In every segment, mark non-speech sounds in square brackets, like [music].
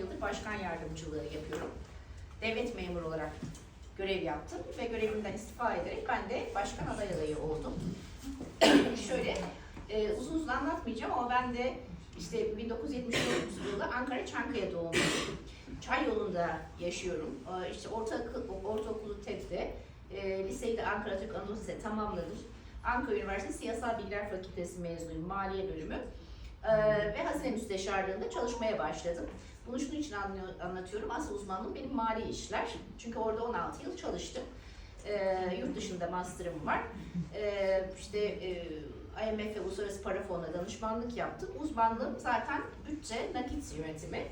yıldır başkan yardımcılığı yapıyorum. Devlet memuru olarak görev yaptım ve görevimden istifa ederek ben de başkan aday adayı oldum. [clears throat] Şöyle e, uzun uzun anlatmayacağım ama ben de işte 1979 yılı Ankara Çankaya doğumluyum. Çay yolunda yaşıyorum. Ee, İşte ortaokul, ortaokulu TED'de, e, liseyi de Ankara Türk Anadolu Lisesi tamamladım. Ankara Üniversitesi Siyasal Bilgiler Fakültesi mezunuyum, maliye bölümü. Ee, ve hazine müsteşarlığında çalışmaya başladım. Bunu şunun için anlatıyorum. Asıl uzmanlığım benim mali işler. Çünkü orada 16 yıl çalıştım. Ee, yurt dışında master'ım var. Ee, işte e, IMF ve Uluslararası Para Fonu'na danışmanlık yaptım. Uzmanlığım zaten bütçe, nakit yönetimi.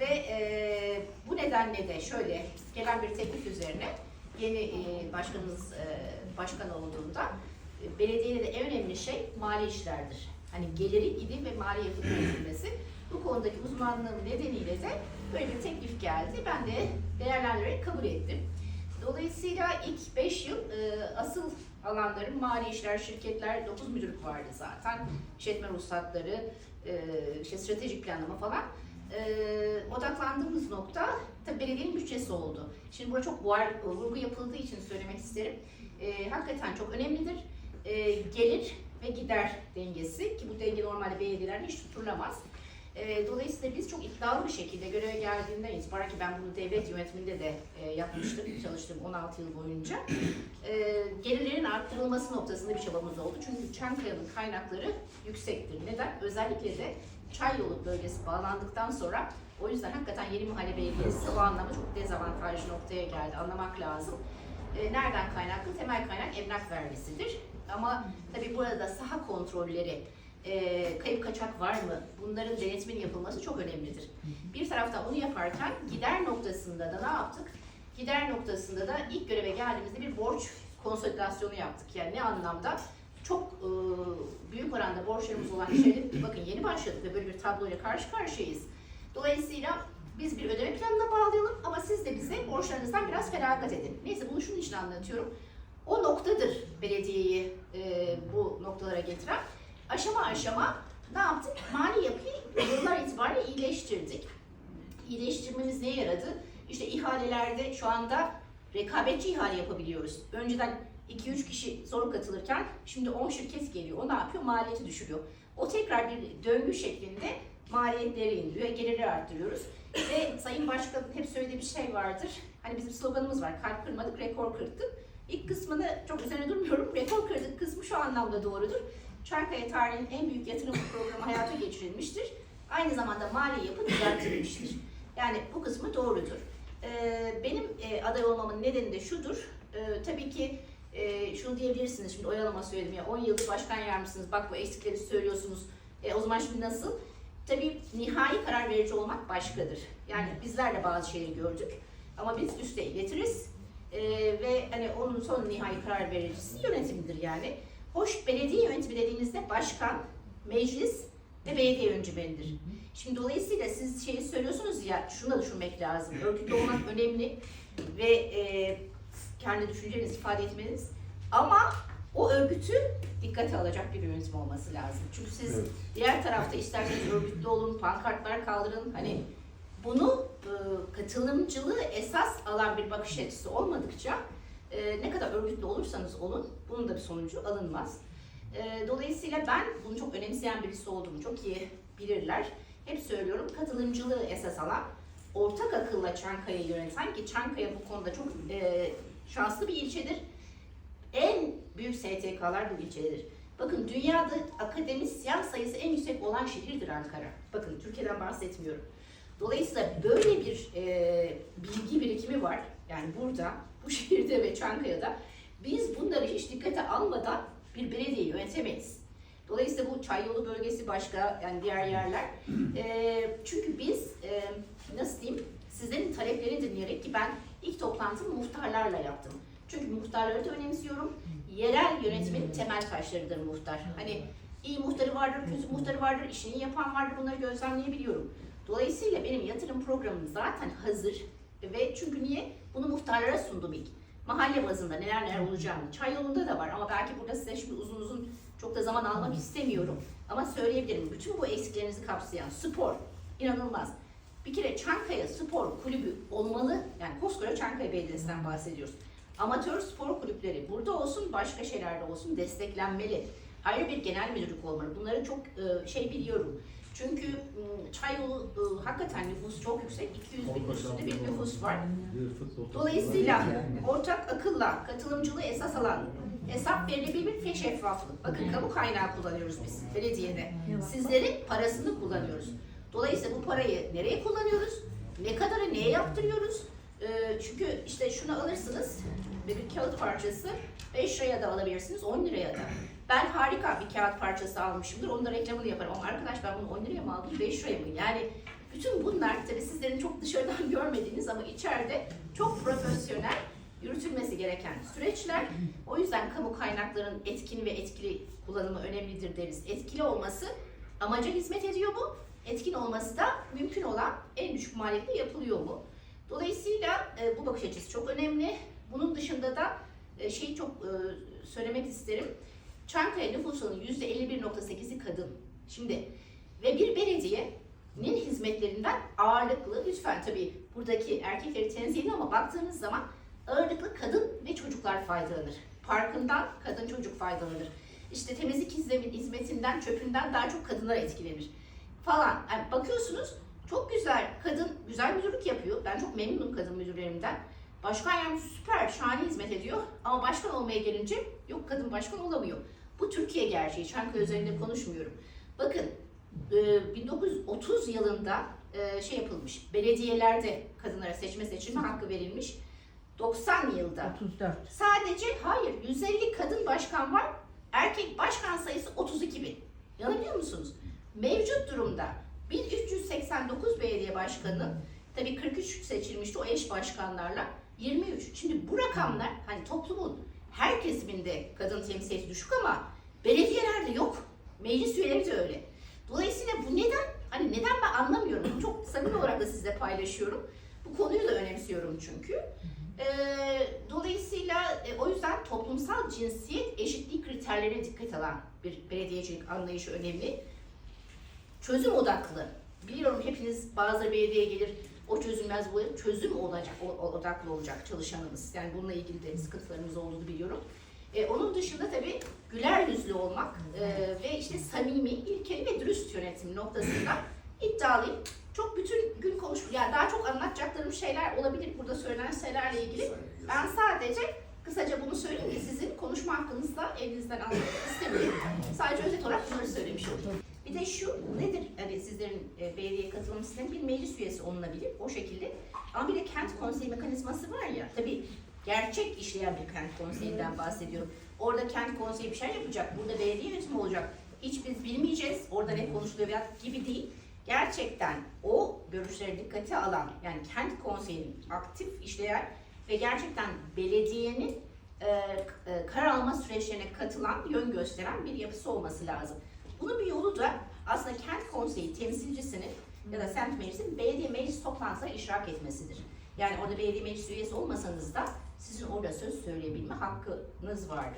Ve e, bu nedenle de şöyle gelen bir teklif üzerine yeni e, başkanımız e, başkan olduğunda e, belediyede de en önemli şey mali işlerdir. Hani geliri gidi ve mali yapının yönetilmesi. Bu konudaki uzmanlığım nedeniyle de böyle bir teklif geldi. Ben de değerlendirerek kabul ettim. Dolayısıyla ilk 5 yıl e, asıl alanlarım mali işler, şirketler, 9 müdürlük vardı zaten. İşletme ruhsatları, e, işte stratejik planlama falan. E, odaklandığımız nokta tabii belediyenin bütçesi oldu. Şimdi burada çok buhar, vurgu yapıldığı için söylemek isterim. E, hakikaten çok önemlidir. E, gelir ve gider dengesi ki bu denge normalde belediyelerde hiç tutulamaz. E, dolayısıyla biz çok iddialı bir şekilde göreve geldiğinden itibaren ki ben bunu devlet yönetiminde de e, yapmıştım, çalıştım 16 yıl boyunca. E, gelirlerin arttırılması noktasında bir çabamız oldu. Çünkü Çankaya'nın kaynakları yüksektir. Neden? Özellikle de Çay yolu bölgesi bağlandıktan sonra o yüzden hakikaten Yeni Mahalle Belediyesi o anlamda çok dezavantajlı noktaya geldi. Anlamak lazım. E, nereden kaynaklı? Temel kaynak emlak vergisidir. Ama tabii burada saha kontrolleri, e, kayıp kaçak var mı? Bunların denetiminin yapılması çok önemlidir. Bir taraftan onu yaparken gider noktasında da ne yaptık? Gider noktasında da ilk göreve geldiğimizde bir borç konsolidasyonu yaptık. Yani ne anlamda? Çok e, büyük oranda borçlarımız olan şeyleri [coughs] bakın yeni başladık ve böyle bir tabloyla karşı karşıyayız. Dolayısıyla biz bir ödeme planına bağlayalım ama siz de bize borçlarınızdan biraz feragat edin. Neyse bunu şunun için anlatıyorum. O noktadır belediyeyi e, bu noktalara getiren. Aşama aşama ne yaptık? Mali yapıyı yıllar itibariyle iyileştirdik. İyileştirmemiz neye yaradı? İşte ihalelerde şu anda rekabetçi ihale yapabiliyoruz. Önceden 2-3 kişi zor katılırken şimdi 10 şirket geliyor. O ne yapıyor? Maliyeti düşürüyor. O tekrar bir döngü şeklinde maliyetleri indiriyor, geliri arttırıyoruz. Ve Sayın Başkan'ın hep söylediği bir şey vardır. Hani bizim sloganımız var. Kalp kırmadık, rekor kırdık. İlk kısmını çok üzerine durmuyorum. [laughs] Rekor kırdık kısmı şu anlamda doğrudur. Çankaya tarihinin en büyük yatırım programı hayata geçirilmiştir. Aynı zamanda mali yapı düzeltilmiştir. Yani bu kısmı doğrudur. Ee, benim e, aday olmamın nedeni de şudur. Ee, tabii ki e, şunu diyebilirsiniz. Şimdi oyalama söyledim ya 10 yıldır başkan yardımcısınız. Bak bu eksikleri söylüyorsunuz. E, o zaman şimdi nasıl? Tabii nihai karar verici olmak başkadır. Yani bizler de bazı şeyleri gördük. Ama biz üste iletiriz. Ee, ve hani onun son nihai karar vericisi yönetimdir yani. Hoş belediye yönetimi dediğinizde başkan, meclis ve belediye yönetiminidir. Şimdi dolayısıyla siz şeyi söylüyorsunuz ya şunu da düşünmek lazım. Örgütlü olmak önemli ve e, kendi düşüncenizi ifade etmeniz ama o örgütü dikkate alacak bir yönetim olması lazım. Çünkü siz Evet. diğer tarafta isterseniz örgütlü olun, pankartlar kaldırın. Hani bunu e, katılımcılığı esas alan bir bakış açısı olmadıkça e, ne kadar örgütlü olursanız olun bunun da bir sonucu alınmaz. E, dolayısıyla ben bunu çok önemseyen birisi olduğumu çok iyi bilirler. Hep söylüyorum katılımcılığı esas alan ortak akılla Çankaya'yı yöneten ki Çankaya bu konuda çok e, şanslı bir ilçedir. En büyük STK'lar bu ilçededir. Bakın dünyada akademisyen sayısı en yüksek olan şehirdir Ankara. Bakın Türkiye'den bahsetmiyorum. Dolayısıyla böyle bir e, bilgi birikimi var. Yani burada, bu [laughs] şehirde ve Çankaya'da biz bunları hiç dikkate almadan bir belediye yönetemeyiz. Dolayısıyla bu Çayyolu bölgesi başka yani diğer yerler. [clears throat] E, çünkü biz e, nasıl diyeyim sizlerin taleplerini dinleyerek ki ben ilk toplantımı muhtarlarla yaptım. Çünkü muhtarları da önemsiyorum. Yerel yönetimin temel taşlarıdır muhtar. Hani iyi muhtarı vardır, kötü muhtarı vardır, işini yapan vardır bunları gözlemleyebiliyorum. Dolayısıyla benim yatırım programım zaten hazır ve çünkü niye? Bunu muhtarlara sundum ilk. Mahalle bazında neler neler olacağını. Çay yolunda da var ama belki burada size şimdi uzun uzun çok da zaman almak istemiyorum. Ama söyleyebilirim. Bütün bu eksiklerinizi kapsayan spor inanılmaz. Bir kere Çankaya Spor Kulübü olmalı. Yani koskoca Çankaya Belediyesi'nden bahsediyoruz. Amatör spor kulüpleri burada olsun, başka şeylerde olsun desteklenmeli. Ayrı bir genel müdürlük olmalı. Bunları çok e, şey biliyorum. Çünkü m, Çayyolu e, hakikaten nüfus çok yüksek. 200 bin üstünde bir nüfus var. Dolayısıyla ortak akılla katılımcılığı esas alan hesap verilebilir ve şeffaflık. Bakın kamu kaynağı kullanıyoruz biz belediyede. Sizlerin parasını kullanıyoruz. Dolayısıyla bu parayı nereye kullanıyoruz? Ne kadarı neye yaptırıyoruz? Ee, çünkü işte şunu alırsınız bir bir kağıt parçası 5 liraya da alabilirsiniz 10 liraya da. Ben harika bir kağıt parçası almışımdır. Onun da reklamını yaparım. Ama arkadaş ben bunu 10 liraya mı aldım 5 liraya mı? Yani bütün bunlar tabii sizlerin çok dışarıdan [laughs] görmediğiniz ama içeride çok profesyonel yürütülmesi gereken süreçler. O yüzden kamu kaynaklarının etkin ve etkili kullanımı önemlidir deriz. Etkili olması amaca hizmet ediyor mu? Etkin olması da mümkün olan en düşük maliyetle yapılıyor mu? Dolayısıyla e, bu bakış açısı çok önemli. Bunun dışında da e, şeyi çok e, söylemek isterim. Çankaya nüfusunun %51.8'i kadın. Şimdi ve bir belediyenin hizmetlerinden ağırlıklı, lütfen tabii buradaki erkekleri tenzih ama baktığınız zaman ağırlıklı kadın ve çocuklar faydalanır. Parkından kadın çocuk faydalanır. İşte temizlik hizmet- hizmetinden, çöpünden daha çok kadınlar etkilenir falan. Yani bakıyorsunuz çok güzel kadın güzel müdürlük yapıyor. Ben çok memnunum kadın müdürlerimden. Başkan yardımcısı süper, şahane hizmet ediyor. Ama başkan olmaya gelince yok kadın başkan olamıyor. Bu Türkiye gerçeği. Çankaya üzerinde konuşmuyorum. Bakın e, 1930 yılında e, şey yapılmış. Belediyelerde kadınlara seçme seçilme hakkı verilmiş. 90 yılda 34. Sadece hayır 150 kadın başkan var. Erkek başkan sayısı 32 bin. Yanılıyor musunuz? Mevcut durumda 1389 belediye başkanı tabii 43 seçilmişti o eş başkanlarla 23. Şimdi bu rakamlar hani toplumun her kesiminde kadın temsiliyeti düşük ama belediyelerde yok. Meclis üyeleri de öyle. Dolayısıyla bu neden? Hani neden ben anlamıyorum. Çok samimi olarak da sizle paylaşıyorum. Bu konuyu da önemsiyorum çünkü. Ee, dolayısıyla e, o yüzden toplumsal cinsiyet eşitliği kriterlerine dikkat alan bir belediyecilik anlayışı önemli. Çözüm odaklı. Biliyorum hepiniz bazıları belediyeye gelir, o çözülmez bu çözüm olacak, odaklı olacak çalışanımız. Yani bununla ilgili de sıkıntılarımız olduğunu biliyorum. Ee, onun dışında tabii güler yüzlü olmak e, ve işte samimi, ilkeli ve dürüst yönetim noktasında iddialıyım. Çok bütün gün konuş, yani daha çok anlatacaklarım şeyler olabilir burada söylenen şeylerle ilgili. Ben sadece kısaca bunu söyleyeyim ki sizin konuşma hakkınızla elinizden almak istemiyorum. Sadece özet olarak bunları söylemiş olayım. Bir de şu nedir? Hani sizlerin e, belediye katılım sistemi bir meclis üyesi olunabilir o şekilde. Ama bir de kent konseyi mekanizması var ya. Tabii gerçek işleyen bir kent konseyinden bahsediyorum. Orada kent konseyi bir şey yapacak. Burada belediye yönetimi olacak. Hiç biz bilmeyeceğiz. Orada ne konuşuluyor gibi değil. Gerçekten o görüşleri dikkate alan yani kent konseyinin aktif işleyen ve gerçekten belediyenin e, e, karar alma süreçlerine katılan, yön gösteren bir yapısı olması lazım. Bunun bir yolu da aslında kent konseyi temsilcisinin ya da semt meclisinin belediye meclis toplantısına iştirak etmesidir. Yani orada belediye meclis üyesi olmasanız da sizin orada söz söyleyebilme hakkınız vardır.